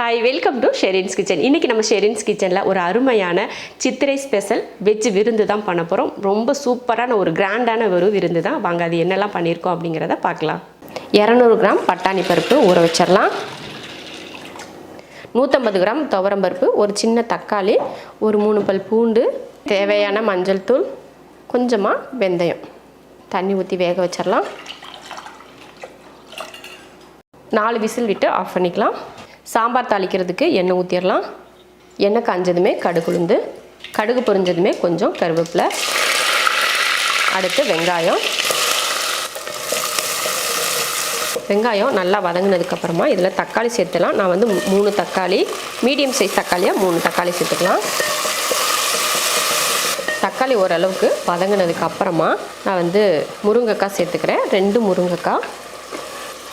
Hi welcome to Sherin's kitchen இன்றைக்கி நம்ம ஷெரின்ஸ் கிச்சனில் ஒரு அருமையான சித்திரை ஸ்பெஷல் வெஜ் விருந்து தான் பண்ண போகிறோம் ரொம்ப சூப்பரான ஒரு கிராண்டான ஒரு விருந்து தான். வாங்க அது என்னெல்லாம் பண்ணியிருக்கோம் அப்படிங்கிறத பார்க்கலாம். இரநூறு கிராம் பட்டாணி பருப்பு ஊற வச்சிடலாம். நூற்றம்பது கிராம் துவரம் பருப்பு ஒரு சின்ன தக்காளி ஒரு மூணு பல் பூண்டு தேவையான மஞ்சள் தூள் கொஞ்சமாக வெந்தயம். தண்ணி ஊற்றி வேக வச்சிடலாம். நாலு விசில் விட்டு ஆஃப் பண்ணிக்கலாம். சாம்பார் தாளிக்கிறதுக்கு எண்ணெய் ஊற்றிடலாம் எண்ணெய் காஞ்சதுமே கடுகு உளுந்து கடுகு பொரிஞ்சதுமே கொஞ்சம் கருவேப்பிலை அடுத்து வெங்காயம். வெங்காயம் நல்லா வதங்கினதுக்கப்புறமா இதில் தக்காளி சேர்த்துலாம். நான் வந்து மூணு தக்காளி மீடியம் சைஸ் தக்காளியாக மூணு தக்காளி சேர்த்துக்கலாம். தக்காளி ஓரளவுக்கு வதங்கினதுக்கு அப்புறமா நான் வந்து முருங்கைக்காய் சேர்த்துக்கிறேன். ரெண்டு முருங்கைக்காய்.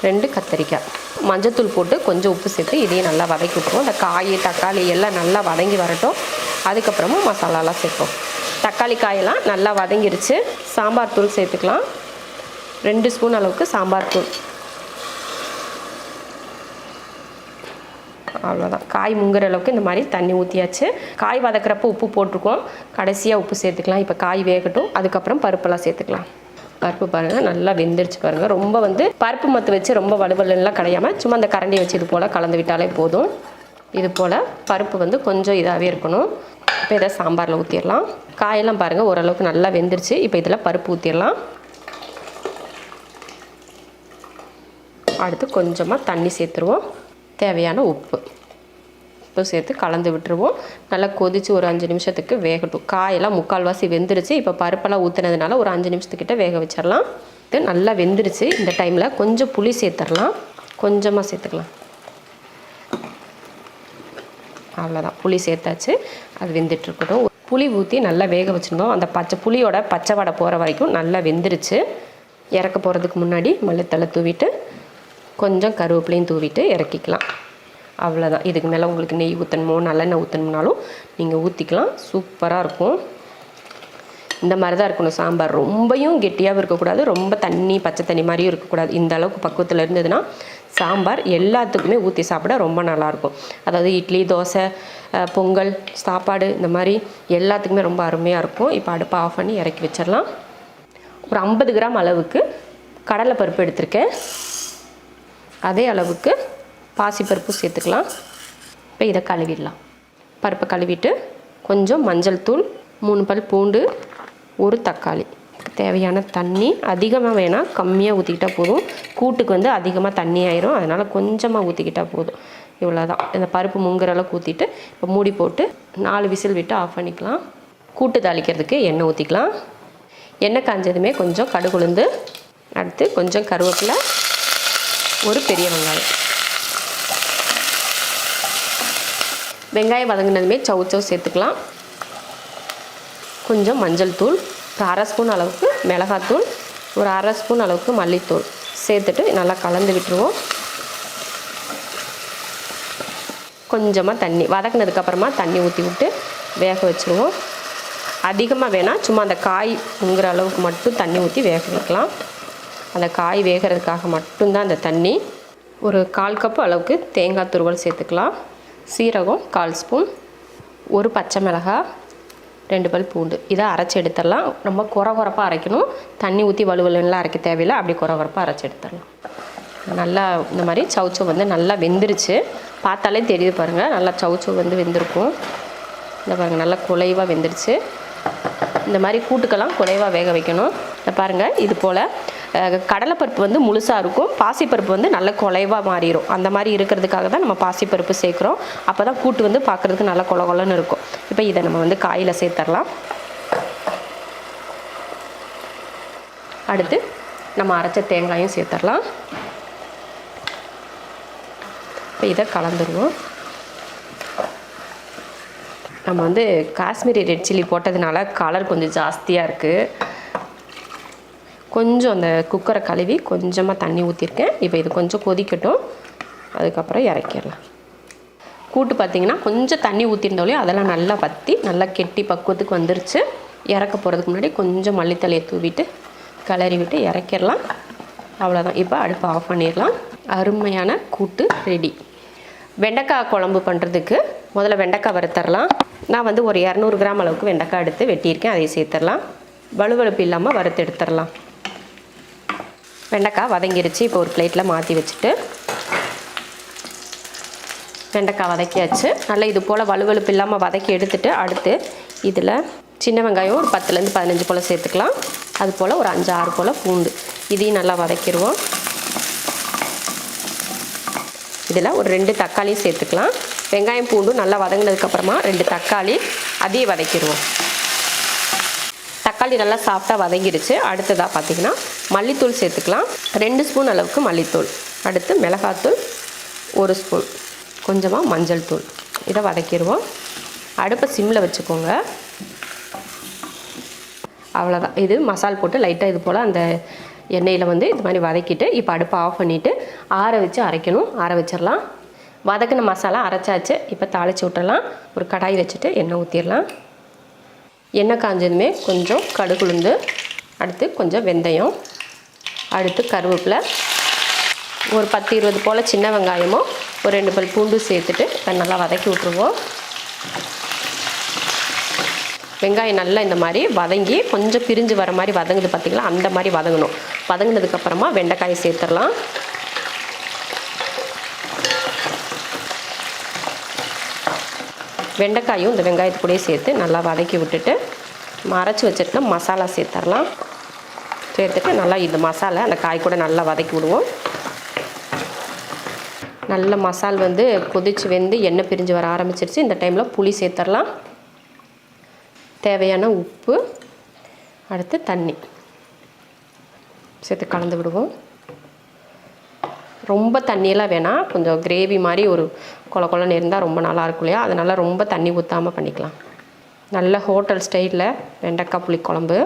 ரெண்டு கத்தரிக்காய். மஞ்சத்தூள் போட்டு கொஞ்சம் உப்பு சேர்த்து இதையும் நல்லா வதக்கி விட்டுருவோம். இந்த காய் தக்காளி எல்லாம் நல்லா வதங்கி வரட்டும். அதுக்கப்புறமா மசாலாலாம் சேர்ப்போம். தக்காளி காயெல்லாம் நல்லா வதங்கிருச்சு. சாம்பார் தூள் சேர்த்துக்கலாம். ரெண்டு ஸ்பூன் அளவுக்கு சாம்பார் தூள். அவ்வளோதான் காய் முங்குற அளவுக்கு இந்த மாதிரி தண்ணி ஊற்றியாச்சு காய் வதக்கிறப்ப உப்பு போட்டிருக்கோம். கடைசியாக உப்பு சேர்த்துக்கலாம். இப்போ காய் வேகட்டும். அதுக்கப்புறம் பருப்பெல்லாம் சேர்த்துக்கலாம். பருப்பு பாருங்கள் நல்லா வெந்துருச்சு பாருங்கள் ரொம்ப வந்து பருப்பு மத்து வச்சு ரொம்ப வலுவலுலாம் கிடையாமல் சும்மா அந்த கரண்டியை வச்சு இது போல் கலந்து விட்டாலே போதும். இது போல் பருப்பு வந்து கொஞ்சம் இதாகவே இருக்கணும். இப்போ இதை சாம்பாரில் ஊற்றிடலாம் காயெல்லாம் பாருங்கள் ஓரளவுக்கு நல்லா வெந்துருச்சு. இப்போ இதில் பருப்பு ஊற்றிடலாம் அடுத்து கொஞ்சமாக தண்ணி சேர்த்துருவோம். தேவையான உப்பு. உப்பு சேர்த்து கலந்து விட்டுருவோம். நல்லா கொதித்து ஒரு அஞ்சு நிமிஷத்துக்கு வேகட்டும். காயெல்லாம் முக்கால்வாசி வெந்துருச்சு. இப்போ பருப்பெல்லாம் ஊற்றுனதுனால ஒரு அஞ்சு நிமிஷத்துக்கிட்ட வேக வச்சிடலாம் இது நல்லா வெந்துருச்சு. இந்த டைமில் கொஞ்சம் புளி சேர்த்துடலாம் கொஞ்சமாக சேர்த்துக்கலாம். அவ்வளோதான் புளி சேர்த்தாச்சு. அது வெந்துட்டுருக்கட்டும். புளி ஊற்றி நல்லா வேக வச்சுருந்தோம். அந்த பச்சை புளியோட பச்சை வடை போகிற வரைக்கும் நல்லா வெந்துருச்சு. இறக்க போகிறதுக்கு முன்னாடி மல்லித்தலை தூவிட்டு கொஞ்சம் கருவேப்பிலையும் தூவிட்டு இறக்கிக்கலாம். அவ்வளோதான் இதுக்கு மேலே உங்களுக்கு நெய் ஊற்றணுமோ நல்லெண்ணெய் ஊற்றணும்னாலும் நீங்கள் ஊற்றிக்கலாம் சூப்பராக இருக்கும். இந்த மாதிரி தான் இருக்கணும் சாம்பார். ரொம்பையும் கெட்டியாகவும் இருக்கக்கூடாது. ரொம்ப தண்ணி பச்சை தண்ணி மாதிரியும் இருக்கக்கூடாது. இந்த அளவுக்கு பக்குவத்தில் இருந்ததுன்னா சாம்பார் எல்லாத்துக்குமே ஊற்றி சாப்பிட ரொம்ப நல்லாயிருக்கும் அதாவது இட்லி தோசை பொங்கல் சாப்பாடு இந்த மாதிரி எல்லாத்துக்குமே ரொம்ப அருமையாக இருக்கும். இப்போ அடுப்பை ஆஃப் பண்ணி இறக்கி வச்சிடலாம். ஒரு ஐம்பது கிராம் அளவுக்கு கடலைப்பருப்பு எடுத்திருக்கேன். அதே அளவுக்கு பாசிப்பருப்பு சேர்த்துக்கலாம். இப்போ இதை கழுவிடலாம். பருப்பை கழுவிட்டு கொஞ்சம் மஞ்சள் தூள் மூணு பல் பூண்டு ஒரு தக்காளி. தேவையான தண்ணி அதிகமாக வேணால் கம்மியாக ஊற்றிக்கிட்டால் போதும். கூட்டுக்கு வந்து அதிகமாக தண்ணி ஆயிரும். அதனால் கொஞ்சமாக ஊற்றிக்கிட்டால் போதும். இவ்வளோதான் இந்த பருப்பு முங்குற அளவுக்கு ஊற்றிட்டு இப்போ மூடி போட்டு நாலு விசில் விட்டு ஆஃப் பண்ணிக்கலாம். கூட்டு தாளிக்கிறதுக்கு எண்ணெய் ஊற்றிக்கலாம் எண்ணெய் காஞ்சதுமே கொஞ்சம் கடுகுளுந்து அடுத்து கொஞ்சம் கருவேப்பிலை ஒரு பெரிய வெங்காயம். வெங்காயம் வதங்கினதுமே சவு சவு சேர்த்துக்கலாம். கொஞ்சம் மஞ்சள் தூள் ஒரு அரை ஸ்பூன் அளவுக்கு மிளகாத்தூள் ஒரு அரை ஸ்பூன் அளவுக்கு மல்லித்தூள் சேர்த்துட்டு நல்லா கலந்து விட்டுருவோம். கொஞ்சமாக தண்ணி வதக்குனதுக்கப்புறமா தண்ணி ஊற்றி விட்டு வேக வச்சுருவோம். அதிகமாக வேணால் சும்மா அந்த காய் உங்குற அளவுக்கு மட்டும் தண்ணி ஊற்றி வேக வைக்கலாம். அந்த காய் வேகிறதுக்காக மட்டும்தான் அந்த தண்ணி. ஒரு கால் கப்பு அளவுக்கு தேங்காய் துருவல் சேர்த்துக்கலாம். சீரகம் கால் ஸ்பூன் ஒரு பச்சை மிளகாய் ரெண்டு பல் பூண்டு. இதை அரைச்சி எடுத்துடலாம். ரொம்ப குறை குறைப்பாக அரைக்கணும். தண்ணி ஊற்றி வலுவலுன்னெலாம் அரைக்க தேவையில்லை. அப்படி குறை குறைப்பாக அரைச்சி எடுத்துடலாம். நல்லா இந்த மாதிரி சவுச்சோ வந்து நல்லா வெந்துருச்சு. பார்த்தாலே தெரியுது பாருங்கள் நல்லா சவுச்சோ வந்து வெந்திருக்கும். இந்த பாருங்கள் நல்லா குலைவாக வெந்துருச்சு. இந்த மாதிரி கூட்டுக்கெல்லாம் குலைவாக வேக வைக்கணும். இந்த பாருங்கள் இது போல் கடலைப்பருப்பு வந்து முழுசாக இருக்கும். பாசிப்பருப்பு வந்து நல்ல குலைவாக மாறிடும் அந்த மாதிரி இருக்கிறதுக்காக தான் நம்ம பாசிப்பருப்பு சேர்க்குறோம். அப்போ தான் கூட்டு வந்து பார்க்குறதுக்கு நல்லா கொல கொலன்னு இருக்கும். இப்போ இதை நம்ம வந்து காயில் சேர்த்துடலாம் அடுத்து நம்ம அரைச்ச தேங்காயும் சேர்த்துடலாம் இப்போ இதை கலந்துருவோம். நம்ம வந்து காஷ்மீரி ரெட் சில்லி போட்டதுனால கலர் கொஞ்சம் ஜாஸ்தியாக இருக்குது கொஞ்சம் அந்த குக்கரை கழுவி கொஞ்சமாக தண்ணி ஊற்றிருக்கேன் இப்போ இது கொஞ்சம் கொதிக்கட்டும். அதுக்கப்புறம் இறக்கிடலாம். கூட்டு பார்த்தீங்கன்னா கொஞ்சம் தண்ணி ஊற்றிருந்தாலே அதெல்லாம் நல்லா பற்றி நல்லா கெட்டி பக்குவத்துக்கு வந்துருச்சு. இறக்க போகிறதுக்கு முன்னாடி கொஞ்சம் மல்லித்தலையை தூவிட்டு கிளறி விட்டு இறக்கிடலாம். அவ்வளோதான் இப்போ அடுப்பை ஆஃப் பண்ணிடலாம். அருமையான கூட்டு ரெடி. வெண்டைக்காய் குழம்பு பண்ணுறதுக்கு முதல்ல வெண்டைக்காய் வறுத்தரலாம். நான் வந்து ஒரு இரநூறு கிராம் அளவுக்கு வெண்டைக்காய் எடுத்து வெட்டியிருக்கேன். அதை சேர்த்துடலாம் வலுவழுப்பு இல்லாமல் வறுத்து எடுத்துடலாம் வெண்டைக்காய் வதங்கிருச்சு. இப்போ ஒரு பிளேட்டில் மாற்றி வச்சுட்டு வெண்டைக்காய் வதக்கியாச்சு. நல்லா இது போல் வலுவலுப்பு இல்லாமல் வதக்கி எடுத்துட்டு அடுத்து இதில் சின்ன வெங்காயம் ஒரு பத்துலேருந்து பதினஞ்சு போல் சேர்த்துக்கலாம். அது போல் ஒரு அஞ்சு ஆறு போல் பூண்டு. இதையும் நல்லா வதக்கிடுவோம் இதில் ஒரு ரெண்டு தக்காளியும் சேர்த்துக்கலாம். வெங்காயம் பூண்டும் நல்லா வதங்கினதுக்கப்புறமா ரெண்டு தக்காளி அதையும் வதக்கிடுவோம் தக்காளி நல்லா சாஃப்டாக வதங்கிடுச்சு அடுத்ததாக பார்த்தீங்கன்னா மல்லித்தூள் சேர்த்துக்கலாம். ரெண்டு ஸ்பூன் அளவுக்கு மல்லித்தூள். அடுத்து மிளகாத்தூள் ஒரு ஸ்பூன். கொஞ்சமாக மஞ்சள் தூள். இதை வதக்கிடுவோம். அடுப்பை சிம்மில் வச்சுக்கோங்க. அவ்வளோதான் இது மசால் போட்டு லைட்டாக இது போல் அந்த எண்ணெயில் வந்து இது மாதிரி வதக்கிட்டு இப்போ அடுப்பை ஆஃப் பண்ணிவிட்டு ஆற வச்சு அரைக்கணும். ஆற வச்சிடலாம் வதக்கின மசாலா அரைச்சாச்சு. இப்போ தாளித்து விட்டுறலாம் ஒரு கடாய் வச்சுட்டு எண்ணெய் ஊற்றிடலாம் எண்ணெய் காஞ்சதுமே கொஞ்சம் கடுகுளுந்து அடுத்து கொஞ்சம் வெந்தயம் அடுத்து கருவேப்பிலை. ஒரு பத்து இருபது போல் சின்ன வெங்காயமும் ஒரு ரெண்டு பல் பூண்டு சேர்த்துட்டு நல்லா வதக்கி விட்ருவோம் வெங்காயம் நல்லா இந்த மாதிரி வதங்கி கொஞ்சம் பிரிஞ்சு வர மாதிரி வதங்குது பார்த்திங்களா அந்த மாதிரி வதங்கணும். வதங்கினதுக்கப்புறமா வெண்டைக்காயை சேர்த்துடலாம். வெண்டைக்காயும் இந்த வெங்காயத்து கூடயே சேர்த்து நல்லா வதக்கி விட்டுட்டு மறைச்சி வச்சுருக்க மசாலா சேர்த்துடலாம் சேர்த்துட்டு நல்லா இந்த மசாலா அந்த காய் கூட நல்லா வதக்கி விடுவோம். நல்ல மசால் வந்து கொதிச்சு வெந்து எண்ணெய் பிரிஞ்சு வர ஆரம்பிச்சிருச்சு. இந்த டைமில் புளி சேர்த்துடலாம் தேவையான உப்பு அடுத்து தண்ணி. சேர்த்து கலந்து விடுவோம். ரொம்ப தண்ணியெல்லாம் வேணாம் கொஞ்சம் கிரேவி மாதிரி ஒரு கொல கொலன்னு இருந்தால் ரொம்ப நல்லா இருக்கும் இல்லையா? அதனால் ரொம்ப தண்ணி ஊற்றாமல் பண்ணிக்கலாம். நல்ல ஹோட்டல் ஸ்டைலில் வெண்டைக்காய் புளிக்குழம்பு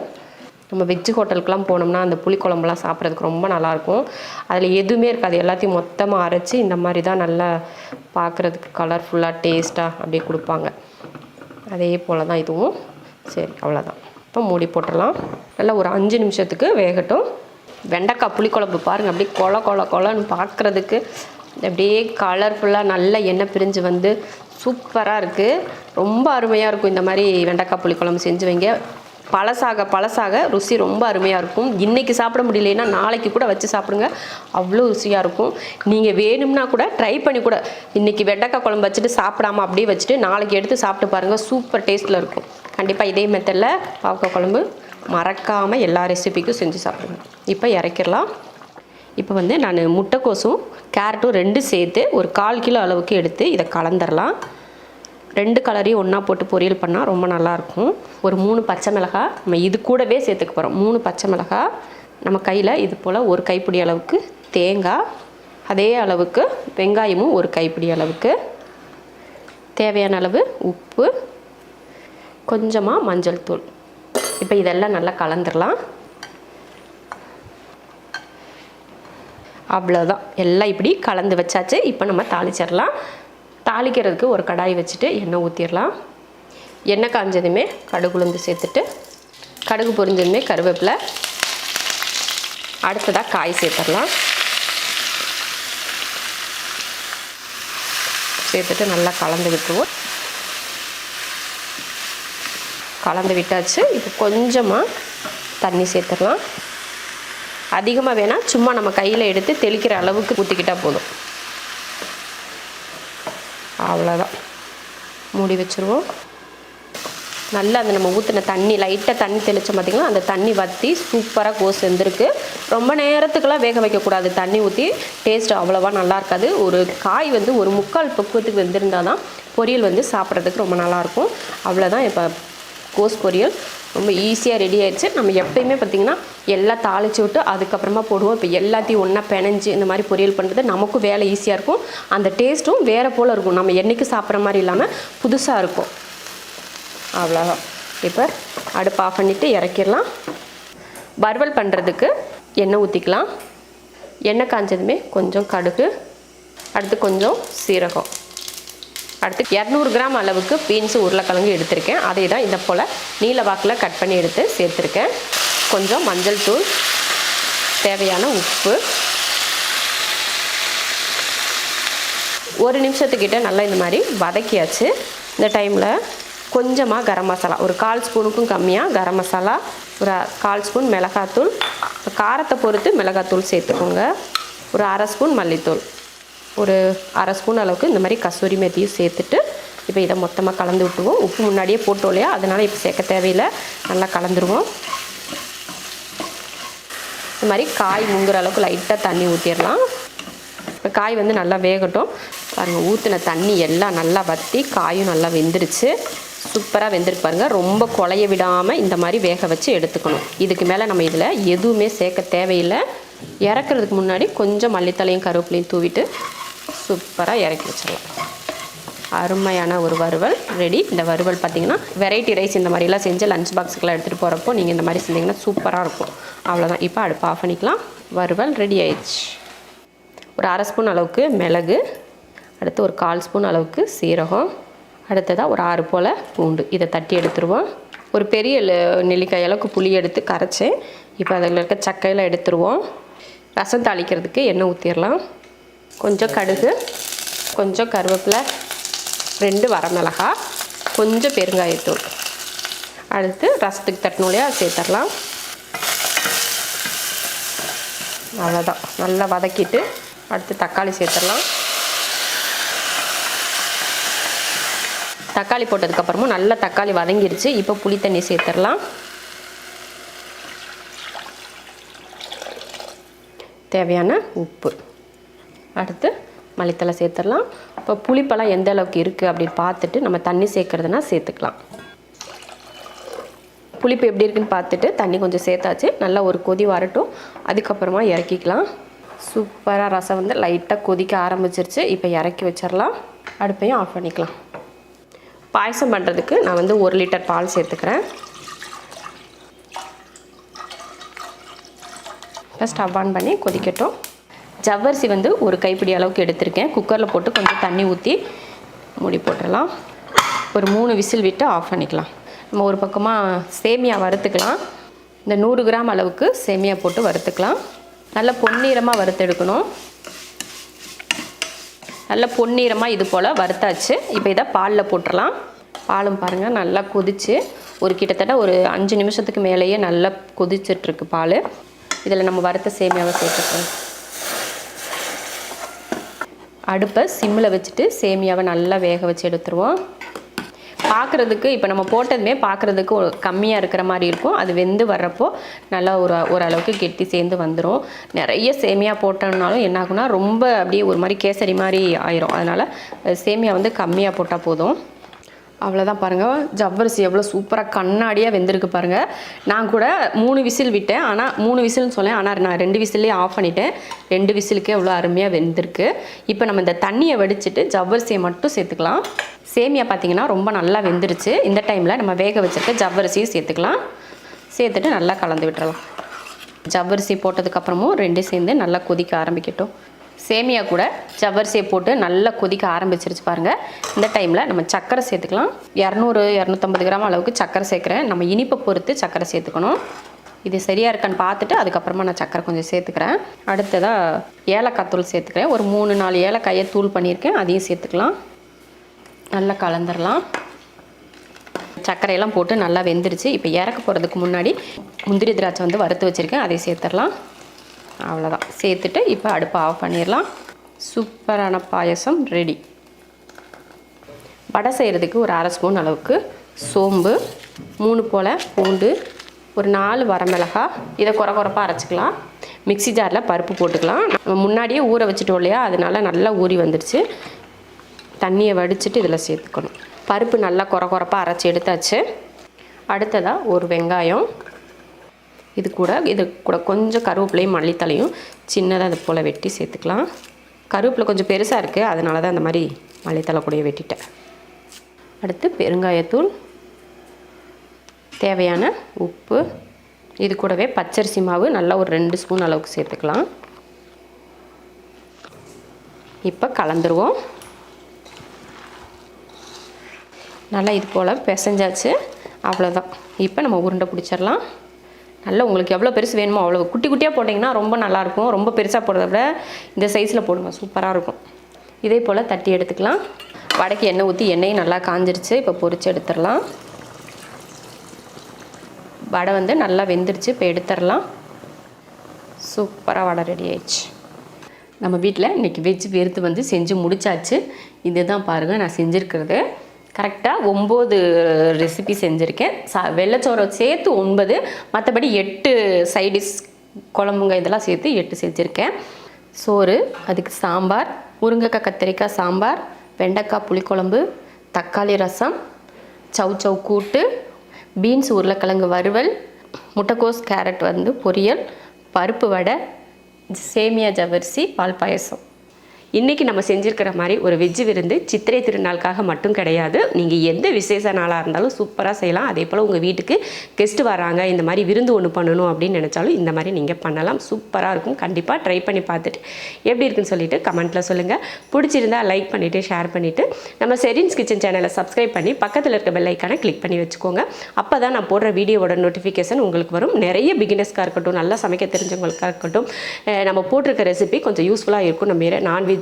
நம்ம வெஜ்ஜு ஹோட்டலுக்குலாம் போனோம்னா அந்த புளிக்குழம்புலாம் சாப்பிட்றதுக்கு ரொம்ப நல்லாயிருக்கும் அதில் எதுவுமே இருக்காது. எல்லாத்தையும் மொத்தமாக அரைச்சி இந்த மாதிரி தான் நல்லா பார்க்குறதுக்கு கலர்ஃபுல்லாக டேஸ்ட்டாக அப்படியே கொடுப்பாங்க. அதே போல் தான் இதுவும். சரி அவ்வளோதான் இப்போ மூடி போட்டுடலாம். நல்லா ஒரு அஞ்சு நிமிஷத்துக்கு வேகட்டும். வெண்டைக்காய் புளிக்குழம்பு பாருங்கள் அப்படியே கொல கொல கொலன்னு பார்க்குறதுக்கு அப்படியே கலர்ஃபுல்லாக நல்ல எண்ணெய் பிரிஞ்சு வந்து சூப்பராக இருக்குது ரொம்ப அருமையாக இருக்கும் இந்த மாதிரி வெண்டைக்காய் புளிக்குழம்பு செஞ்சு வைங்க. பழசாக பழசாக ருசி ரொம்ப அருமையாக இருக்கும். இன்றைக்கி சாப்பிட முடியலன்னா நாளைக்கு கூட வச்சு சாப்பிடுங்க. அவ்வளோ ருசியாக இருக்கும். நீங்கள் வேணும்னா கூட ட்ரை பண்ணி கூட இன்றைக்கி வெண்டைக்காய் குழம்பு வச்சுட்டு சாப்பிடாம அப்படியே வச்சுட்டு நாளைக்கு எடுத்து சாப்பிட்டு பாருங்கள் சூப்பர் டேஸ்ட்டில் இருக்கும். கண்டிப்பாக இதே மெத்தடில் பாவக்காய் குழம்பு மறக்காமல் எல்லா ரெசிபிக்கும் செஞ்சு சாப்பிடுங்க. இப்போ இறக்கிடலாம். இப்போ வந்து நான் முட்டைக்கோசும் கேரட்டும் ரெண்டு சேர்த்து ஒரு கால் கிலோ அளவுக்கு எடுத்து இதை கலந்துடலாம் ரெண்டு கலரையும் ஒன்றா போட்டு பொரியல் பண்ணால் ரொம்ப நல்லாயிருக்கும் ஒரு மூணு பச்சை மிளகாய் நம்ம இது கூடவே சேர்த்துக்க போகிறோம் மூணு பச்சை மிளகாய் நம்ம கையில் இது போல் ஒரு கைப்பிடி அளவுக்கு தேங்காய் அதே அளவுக்கு வெங்காயமும் ஒரு கைப்பிடி அளவுக்கு. தேவையான அளவு உப்பு கொஞ்சமாக மஞ்சள் தூள். இப்போ இதெல்லாம் நல்லா கலந்துடலாம் அவ்வளோதான் எல்லாம் இப்படி கலந்து வச்சாச்சு. இப்போ நம்ம தாளிச்சிடலாம் தாளிக்கிறதுக்கு ஒரு கடாய் வச்சுட்டு எண்ணெய் ஊற்றிடலாம் எண்ணெய் காஞ்சதுமே கடுகு சேர்த்துட்டு கடுகு பொரிஞ்சதுமே கருவேப்பிலை. அடுத்ததாக காய் சேர்த்துடலாம் சேர்த்துட்டு நல்லா கலந்து விட்டுருவோம். கலந்து விட்டாச்சு. இப்போ கொஞ்சமாக தண்ணி சேர்த்துடலாம். அதிகமாக வேணால் சும்மா நம்ம கையில் எடுத்து தெளிக்கிற அளவுக்கு ஊற்றிக்கிட்டால் போதும். அவ்வளோதான் மூடி வச்சுருவோம். நல்லா அந்த நம்ம ஊற்றின தண்ணி லைட்டாக தண்ணி தெளித்தோம் பார்த்திங்கன்னா அந்த தண்ணி வற்றி சூப்பராக கோஸ் வெந்திருக்கு. ரொம்ப நேரத்துக்கெல்லாம் வேக வைக்கக்கூடாது. தண்ணி ஊற்றி டேஸ்ட் அவ்வளோவா நல்லா இருக்காது. ஒரு காய் வந்து ஒரு முக்கால் பக்குவத்துக்கு வெந்திருந்தால் தான் பொரியல் வந்து சாப்பிட்றதுக்கு ரொம்ப நல்லாயிருக்கும் அவ்வளோதான் இப்போ கோஸ் பொரியல் ரொம்ப ஈஸியாக ரெடி ஆயிடுச்சு. நம்ம எப்பயுமே பார்த்திங்கன்னா எல்லாம் தாளித்து விட்டு அதுக்கப்புறமா போடுவோம். இப்போ எல்லாத்தையும் ஒன்றா பிணைஞ்சு இந்த மாதிரி பொரியல் பண்ணுறது நமக்கும் வேலை ஈஸியாக இருக்கும். அந்த டேஸ்ட்டும் வேறு போல் இருக்கும். நம்ம என்றைக்கு சாப்பிட்ற மாதிரி இல்லாமல் புதுசாக இருக்கும். அவ்வளோதான் இப்போ அடுப்பு ஆஃப் பண்ணிவிட்டு இறக்கிடலாம். வறுவல் பண்ணுறதுக்கு எண்ணெய் ஊற்றிக்கலாம் எண்ணெய் காஞ்சதுமே கொஞ்சம் கடுகு அடுத்து கொஞ்சம் சீரகம். அடுத்து இரநூறு கிராம் அளவுக்கு பீன்ஸு உருளைக்கிழங்கு எடுத்திருக்கேன். அதை தான் இதை போல் நீல வாக்கில் கட் பண்ணி எடுத்து சேர்த்துருக்கேன். கொஞ்சம் மஞ்சள் தூள் தேவையான உப்பு. ஒரு நிமிஷத்துக்கிட்ட நல்லா இந்த மாதிரி வதக்கியாச்சு. இந்த டைமில் கொஞ்சமாக கரம் மசாலா ஒரு கால் ஸ்பூனுக்கும் கம்மியாக கரம் மசாலா ஒரு கால் ஸ்பூன் மிளகாத்தூள். காரத்தை பொறுத்து மிளகாத்தூள் சேர்த்துக்கோங்க. ஒரு அரை ஸ்பூன் மல்லித்தூள். ஒரு அரை ஸ்பூன் அளவுக்கு இந்த மாதிரி கசூரி மெத்தியும் சேர்த்துட்டு இப்போ இதை மொத்தமாக கலந்து விட்டுருவோம். உப்பு முன்னாடியே போட்டோம் இல்லையா? அதனால் இப்போ சேர்க்க தேவையில்லை. நல்லா கலந்துருவோம். இந்த மாதிரி காய் முங்குற அளவுக்கு லைட்டாக தண்ணி ஊற்றிடலாம் இப்போ காய் வந்து நல்லா வேகட்டும். பாருங்கள் ஊற்றின தண்ணி எல்லாம் நல்லா வற்றி காயும் நல்லா வெந்துருச்சு. சூப்பராக வெந்திருக்கு பாருங்கள் ரொம்ப குழைய விடாமல் இந்த மாதிரி வேக வச்சு எடுத்துக்கணும். இதுக்கு மேலே நம்ம இதில் எதுவுமே சேர்க்க தேவையில்லை. இறக்குறதுக்கு முன்னாடி கொஞ்சம் மல்லித்தலையும் கருவேப்பிலையும் தூவிட்டு சூப்பராக இறக்கி வச்சிடலாம். அருமையான ஒரு வறுவல் ரெடி இந்த வறுவல் பார்த்தீங்கன்னா வெரைட்டி ரைஸ் இந்த மாதிரிலாம் செஞ்சு லஞ்ச் பாக்ஸுக்கெலாம் எடுத்துகிட்டு போகிறப்போ நீங்கள் இந்த மாதிரி செஞ்சீங்கன்னா சூப்பராக இருக்கும். அவ்வளோதான் இப்போ அடுப்பு ஆஃப் பண்ணிக்கலாம். வறுவல் ரெடி ஆயிடுச்சு. ஒரு அரை ஸ்பூன் அளவுக்கு மிளகு அடுத்து ஒரு கால் ஸ்பூன் அளவுக்கு சீரகம் அடுத்ததாக ஒரு ஆறு போல் பூண்டு. இதை தட்டி எடுத்துருவோம். ஒரு பெரிய நெல்லிக்காய் அளவுக்கு புளி எடுத்து கரைச்சேன் இப்போ அதில் இருக்க சக்கையெல்லாம் எடுத்துருவோம். ரசம் தாளிக்கிறதுக்கு எண்ணெய் ஊற்றிடலாம் கொஞ்சம் கடுகு கொஞ்சம் கருவேப்பிலை ரெண்டு வரமிளகா கொஞ்சம் பெருங்காயத்தூள். அடுத்து ரசத்துக்கு தட்டணும் இல்லையா சேர்த்துடலாம். அவ்வளோதான் நல்லா வதக்கிட்டு அடுத்து தக்காளி சேர்த்துடலாம். தக்காளி போட்டதுக்கப்புறமும் நல்லா தக்காளி வதங்கிருச்சு. இப்போ புளி தண்ணி சேர்த்துடலாம். தேவையான உப்பு. அடுத்து மல்லித்தலை சேர்த்துடலாம். இப்போ புளிப்பெல்லாம் எந்த அளவுக்கு இருக்குது அப்படின்னு பார்த்துட்டு நம்ம தண்ணி சேர்க்குறதுனா சேர்த்துக்கலாம். புளிப்பு எப்படி இருக்குன்னு பார்த்துட்டு தண்ணி கொஞ்சம் சேர்த்தாச்சு. நல்லா ஒரு கொதி வரட்டும். அதுக்கப்புறமா இறக்கிக்கலாம். சூப்பராக ரசம் வந்து லைட்டாக கொதிக்க ஆரம்பிச்சிருச்சு. இப்போ இறக்கி வச்சிடலாம். அடுப்பையும் ஆஃப் பண்ணிக்கலாம். பாயசம் பண்ணுறதுக்கு நான் வந்து ஒரு லிட்டர் பால் சேர்த்துக்கிறேன். ஸ்டவ் ஆன் பண்ணி கொதிக்கட்டும். ஜவ்வரிசி வந்து ஒரு கைப்பிடி அளவுக்கு எடுத்திருக்கேன். குக்கரில் போட்டு கொஞ்சம் தண்ணி ஊற்றி மூடி போட்டுடலாம் ஒரு மூணு விசில் விட்டு ஆஃப் பண்ணிக்கலாம். நம்ம ஒரு பக்கமாக சேமியா வறுத்துக்கலாம். இந்த நூறு கிராம் அளவுக்கு சேமியா போட்டு வறுத்துக்கலாம். நல்லா பொன்னீரமாக வறுத்தெடுக்கணும் நல்லா பொன்னீரமாக இது போல் வறுத்தாச்சு. இப்போ இதை பாலில் போட்டுடலாம் பாலும் பாருங்கள் நல்லா கொதிச்சு ஒரு கிட்டத்தட்ட ஒரு அஞ்சு நிமிஷத்துக்கு மேலேயே நல்லா கொதிச்சிட்ருக்கு பால். இதில் நம்ம வறுத்த சேமியாவை சேர்த்துக்கலாம். அடுப்பை சிம்மில் வச்சுட்டு சேமியாவை நல்லா வேக வச்சு எடுத்துருவோம். பார்க்குறதுக்கு இப்போ நம்ம போட்டதுமே பார்க்குறதுக்கு கம்மியாக இருக்கிற மாதிரி இருக்கும். அது வெந்து வர்றப்போ நல்லா ஒரு ஓரளவுக்கு கெட்டி சேர்ந்து வந்துடும் நிறைய சேமியா போட்டோம்னாலும் என்ன ஆகும்னா ரொம்ப அப்படியே ஒரு மாதிரி கேசரி மாதிரி ஆயிரும். அதனால் சேமியா வந்து கம்மியாக போட்டால் போதும். அவ்வளோதான் பாருங்கள் ஜவ்வரிசி எவ்வளோ சூப்பராக கண்ணாடியாக வெந்திருக்கு பாருங்கள் நான் கூட மூணு விசில் விட்டேன். ஆனால் மூணு விசில்னு சொன்னேன். ஆனால் நான் ரெண்டு விசில்லே ஆஃப் பண்ணிட்டேன். ரெண்டு விசிலுக்கே எவ்வளோ அருமையாக வெந்திருக்கு. இப்போ நம்ம இந்த தண்ணியை வடிச்சிட்டு ஜவ்வரிசியை மட்டும் சேர்த்துக்கலாம். சேமியா பார்த்தீங்கன்னா ரொம்ப நல்லா வெந்துருச்சு. இந்த டைமில் நம்ம வேக வச்சுருக்க ஜவ்வரிசியும் சேர்த்துக்கலாம். சேர்த்துட்டு நல்லா கலந்து விட்டுறலாம். ஜவ்வரிசி போட்டதுக்கப்புறமும் ரெண்டும் சேர்ந்து நல்லா கொதிக்க ஆரம்பிக்கட்டும். சேமியா கூட ஜவ்வரிசியை போட்டு நல்லா கொதிக்க ஆரம்பிச்சிருச்சு பாருங்கள் இந்த டைமில் நம்ம சக்கரை சேர்த்துக்கலாம். இரநூறு இரநூத்தம்பது கிராம் அளவுக்கு சக்கரை சேர்க்குறேன். நம்ம இனிப்பை பொறுத்து சக்கரை சேர்த்துக்கணும். இது சரியாக இருக்கான்னு பார்த்துட்டு அதுக்கப்புறமா நான் சக்கரை கொஞ்சம் சேர்த்துக்கிறேன். அடுத்ததாக ஏலக்காய் தூள் சேர்த்துக்கிறேன். ஒரு மூணு நாலு ஏலக்காயை தூள் பண்ணியிருக்கேன். அதையும் சேர்த்துக்கலாம். நல்லா கலந்துடலாம் சர்க்கரையெல்லாம் போட்டு நல்லா வெந்துருச்சு. இப்போ இறக்க போகிறதுக்கு முன்னாடி முந்திரி திராட்சை வந்து வறுத்து வச்சுருக்கேன். அதை சேர்த்துடலாம் அவ்வளோதான் சேர்த்துட்டு இப்போ அடுப்பை ஆஃப் பண்ணிடலாம். சூப்பரான பாயசம் ரெடி வடை செய்கிறதுக்கு ஒரு அரை ஸ்பூன் அளவுக்கு சோம்பு மூணு போல் பூண்டு ஒரு நாலு வரமிளகா. இதை குறை குறைப்பாக அரைச்சிக்கலாம். மிக்ஸி ஜாரில் பருப்பு போட்டுக்கலாம். நம்ம முன்னாடியே ஊற வச்சுட்டோம் இல்லையா? அதனால நல்லா ஊறி வந்துடுச்சு. தண்ணியை வடிச்சிட்டு இதில் சேர்த்துக்கணும். பருப்பு நல்லா குறை குறைப்பாக அரைச்சி எடுத்தாச்சு. அடுத்ததாக ஒரு வெங்காயம். இது கூட இது கூட கொஞ்சம் கருவேப்பிலையும் மல்லித்தலையும் சின்னதாக இது போல் வெட்டி சேர்த்துக்கலாம். கருவேப்பிலை கொஞ்சம் பெருசாக இருக்குது அதனால தான் அந்த மாதிரி மல்லித்தலை கூடயே வெட்டிட்டேன். அடுத்து பெருங்காயத்தூள் தேவையான உப்பு இது கூடவே பச்சரிசி மாவு நல்லா ஒரு ரெண்டு ஸ்பூன் அளவுக்கு சேர்த்துக்கலாம். இப்போ கலந்துருவோம். நல்லா இது போல் பிசைஞ்சாச்சு அவ்வளோதான் இப்போ நம்ம உருண்டை பிடிச்சிடலாம். நல்லா உங்களுக்கு எவ்வளோ பெருசு வேணுமோ அவ்வளோ குட்டி குட்டியாக போட்டிங்கன்னா ரொம்ப நல்லாயிருக்கும் ரொம்ப பெருசாக போடுறத விட இந்த சைஸில் போடுங்க. சூப்பராக இருக்கும். இதே போல் தட்டி எடுத்துக்கலாம். வடைக்கு எண்ணெய் ஊற்றி எண்ணெயும் நல்லா காஞ்சிருச்சு. இப்போ பொரிச்சு எடுத்துடலாம். வடை வந்து நல்லா வெந்துருச்சு. இப்போ எடுத்துடலாம். சூப்பராக வடை ரெடி ஆயிடுச்சு. நம்ம வீட்டில் இன்றைக்கி வெஜ் வெறுத்து வந்து செஞ்சு முடிச்சாச்சு. இதுதான் பாருங்கள் நான் செஞ்சுருக்கிறது. கரெக்டாக ஒம்பது ரெசிபி செஞ்சுருக்கேன். சா வெள்ளைச்சோறை சேர்த்து ஒன்பது மற்றபடி எட்டு சைடிஷ் குழம்புங்க இதெல்லாம் சேர்த்து எட்டு செஞ்சுருக்கேன். சோறு அதுக்கு சாம்பார் முருங்கைக்காய் கத்திரிக்காய் சாம்பார் வெண்டைக்காய் புளிக்குழம்பு தக்காளி ரசம் சவ் சவ் கூட்டு பீன்ஸ் உருளைக்கிழங்கு வறுவல் முட்டைக்கோஸ் கேரட் வந்து பொரியல் பருப்பு வடை சேமியா ஜவரிசி பால் பாயசம். இன்றைக்கி நம்ம செஞ்சுருக்கிற மாதிரி ஒரு வெஜ்ஜு விருந்து சித்திரை திருநாளுக்காக மட்டும் கிடையாது. நீங்கள் எந்த விசேஷ நாளாக இருந்தாலும் சூப்பராக செய்யலாம். அதே போல் உங்கள் வீட்டுக்கு கெஸ்ட்டு வராங்க இந்த மாதிரி விருந்து ஒன்று பண்ணணும் அப்படின்னு நினச்சாலும் இந்த மாதிரி நீங்கள் பண்ணலாம். சூப்பராக இருக்கும். கண்டிப்பாக ட்ரை பண்ணி பார்த்துட்டு எப்படி இருக்குன்னு சொல்லிட்டு கமெண்ட்டில் சொல்லுங்கள் பிடிச்சிருந்தா லைக் பண்ணிவிட்டு ஷேர் பண்ணிவிட்டு நம்ம செரின்ஸ் கிச்சன் சேனலை சப்ஸ்கிரைப் பண்ணி பக்கத்தில் இருக்க பெல் ஐக்கானை கிளிக் பண்ணி வச்சுக்கோங்க. அப்போ தான் நான் போடுற வீடியோவோட நோட்டிஃபிகேஷன் உங்களுக்கு வரும். நிறைய பிகினஸ்க்காக இருக்கட்டும் நல்லா சமைக்க தெரிஞ்சவங்களுக்காக இருக்கட்டும் நம்ம போட்டிருக்க ரெசிபி கொஞ்சம் யூஸ்ஃபுல்லாக இருக்கும். நம்ம நான்வெஜ்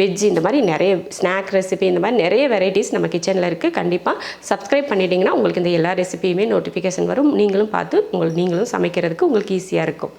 வெஜ்ஜு இந்த மாதிரி நிறைய ஸ்நாக் ரெசிபி இந்த மாதிரி நிறைய வெரைட்டிஸ் நம்ம கிச்சனில் இருக்குது கண்டிப்பாக சப்ஸ்கிரைப் பண்ணிட்டீங்கன்னா உங்களுக்கு இந்த எல்லா ரெசிபியுமே நோட்டிஃபிகேஷன் வரும். நீங்களும் பார்த்து உங்களுக்கு நீங்களும் சமைக்கிறதுக்கு உங்களுக்கு ஈஸியாக இருக்கும்.